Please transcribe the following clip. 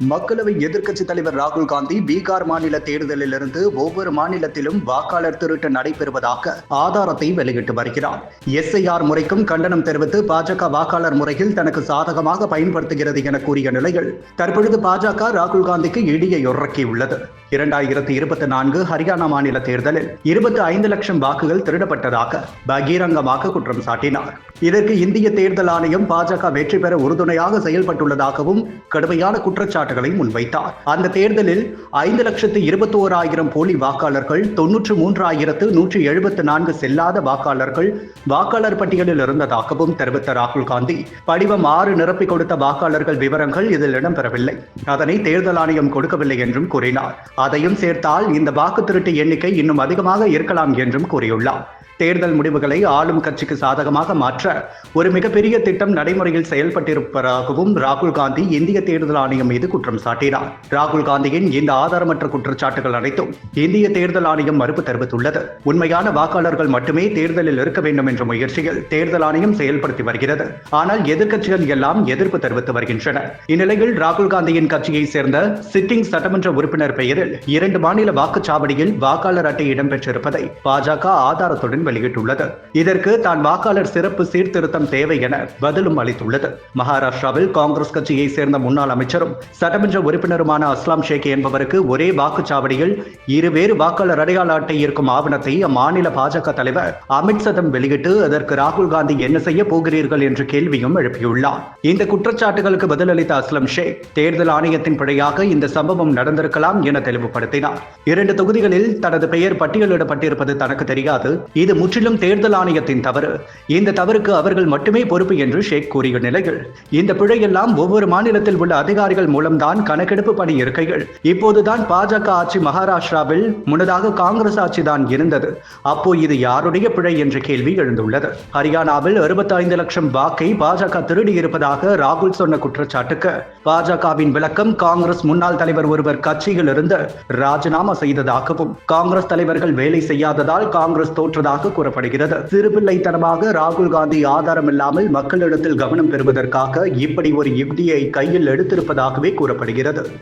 மக்களவை எதிர்க்கட்சித் தலைவர் ராகுல் காந்தி பீகார் மாநில தேர்தலிலிருந்து ஒவ்வொரு மாநிலத்திலும் வாக்காளர் திருட்டு நடைபெறுவதாக ஆதாரத்தை வெளியிட்டு வருகிறார். எஸ்ஐஆர் முறைக்கும் கண்டனம் தெரிவித்து பாஜக வாக்காளர் முறையில் தனக்கு சாதகமாக பயன்படுத்துகிறது என கூறிய நிலையில் தற்பொழுது பாஜக ராகுல் காந்திக்கு இடியை உறக்கியுள்ளது இரண்டாயிரத்தி இருபத்தி நான்கு ஹரியானா மாநில தேர்தலில் இருபத்தி ஐந்து லட்சம் வாக்குகள் திருடப்பட்டதாக பகிரங்கமாக குற்றம் சாட்டினார். இதற்கு இந்திய தேர்தல் ஆணையம் பாஜக வெற்றி பெற உறுதுணையாக செயல்பட்டுள்ளதாகவும் கடுமையான குற்றச்சாட்டுகளை முன்வைத்தார். அந்த தேர்தலில் ஐந்து லட்சத்து இருபத்தி ஓராயிரம் போலி வாக்காளர்கள் தொன்னூற்று மூன்றாயிரத்து நூற்றி எழுபத்து நான்கு செல்லாத வாக்காளர்கள் வாக்காளர் பட்டியலில் இருந்ததாகவும் தெரிவித்த ராகுல் காந்தி படிவம் ஆறு நிரப்பிக் கொடுத்த வாக்காளர்கள் விவரங்கள் இதில் இடம்பெறவில்லை. அதனை தேர்தல் ஆணையம் கொடுக்கவில்லை என்றும் கூறினார். அதையும் சேர்த்தால் இந்த வாக்கு திருட்டு எண்ணிக்கை இன்னும் அதிகமாக இருக்கலாம் என்றும் கூறியுள்ளார். தேர்தல் முடிவுகளை ஆளும் கட்சிக்கு சாதகமாக மாற்ற ஒரு மிகப்பெரிய திட்டம் நடைமுறையில் செயல்பட்டிருப்பதாகவும் ராகுல் காந்தி இந்திய தேர்தல் ஆணையம் மீது குற்றம் சாட்டினார். ராகுல் காந்தியின் இந்த ஆதாரமற்ற குற்றச்சாட்டுகள் அனைத்தும் இந்திய தேர்தல் ஆணையம் மறுப்பு தெரிவித்துள்ளது. உண்மையான வாக்காளர்கள் மட்டுமே தேர்தலில் இருக்க வேண்டும் என்ற முயற்சியில் தேர்தல் ஆணையம் செயல்படுத்தி வருகிறது. ஆனால் எதிர்க்கட்சிகள் எல்லாம் எதிர்ப்பு தெரிவித்து வருகின்றன. இந்நிலையில் ராகுல் காந்தியின் கட்சியை சேர்ந்த சிட்டிங் சட்டமன்ற உறுப்பினர் பெயரில் இரண்டு மாநில வாக்குச்சாவடியில் வாக்காளர் அட்டை இடம்பெற்றிருப்பதை பாஜக ஆதாரத்துடன் வெளியிட்டுள்ளது. இதற்கு தான் வாக்காளர் சிறப்பு சீர்திருத்தம் தேவை என பதிலும் அளித்துள்ளது. மகாராஷ்டிராவில் காங்கிரஸ் கட்சியைச் சேர்ந்த முன்னாள் அமைச்சரும் சட்டமன்ற உறுப்பினருமான அஸ்லாம் ஷேக் என்பவருக்கு ஒரே வாக்குச்சாவடியில் இருவேறு வாக்காளர் அடையாள அட்டை இருக்கும் ஆவணத்தை அம்மாநில பாஜக தலைவர் அமித்சதம் வெளியிட்டு அதற்கு ராகுல் காந்தி என்ன செய்ய போகிறீர்கள்? என்ற கேள்வியும் எழுப்பியுள்ளார். இந்த குற்றச்சாட்டுகளுக்கு பதிலளித்த அஸ்லம் ஷேக் தேர்தல் ஆணையத்தின் பிழையாக இந்த சம்பவம் நடந்திருக்கலாம் என தெளிவுபடுத்தினார். இரண்டு தொகுதிகளில் தனது பெயர் பட்டியலிடப்பட்டிருப்பது தனக்கு தெரியாது. இது இது முற்றிலும் தேர்தல் ஆணையத்தின் தவறு. இந்த தவறுக்கு அவர்கள் மட்டுமே பொறுப்பு என்று ஷேக் கூறிய நிலையில் இந்த பிழையெல்லாம் ஒவ்வொரு மாநிலத்தில் உள்ள அதிகாரிகள் மூலம்தான் கணக்கெடுப்பு பணி இருக்கைகள். இப்போதுதான் பாஜக ஆட்சி மகாராஷ்டிராவில் முன்னதாக காங்கிரஸ் ஆட்சி தான் இருந்தது. அப்போ இது யாருடைய பிழை என்ற கேள்வி எழுந்துள்ளது. ஹரியானாவில் 65 லட்சம் வாக்கை பாஜக திருடி இருப்பதாக ராகுல் சொன்ன குற்றச்சாட்டுக்கு. பாஜகவின் விளக்கம் காங்கிரஸ் முன்னாள் தலைவர் ஒருவர் கட்சியில் இருந்து ராஜினாமா செய்ததாகவும் காங்கிரஸ் தலைவர்கள் வேலை செய்யாததால் காங்கிரஸ் தோற்றதாக கூறப்படுகிறது. சிறுபிள்ளைத்தனமாக ராகுல் காந்தி ஆதாரம் இல்லாமல் மக்களிடத்தில் கவனம் பெறுவதற்காக இப்படி ஒரு யுக்தியை கையில் எடுத்திருப்பதாகவே கூறப்படுகிறது.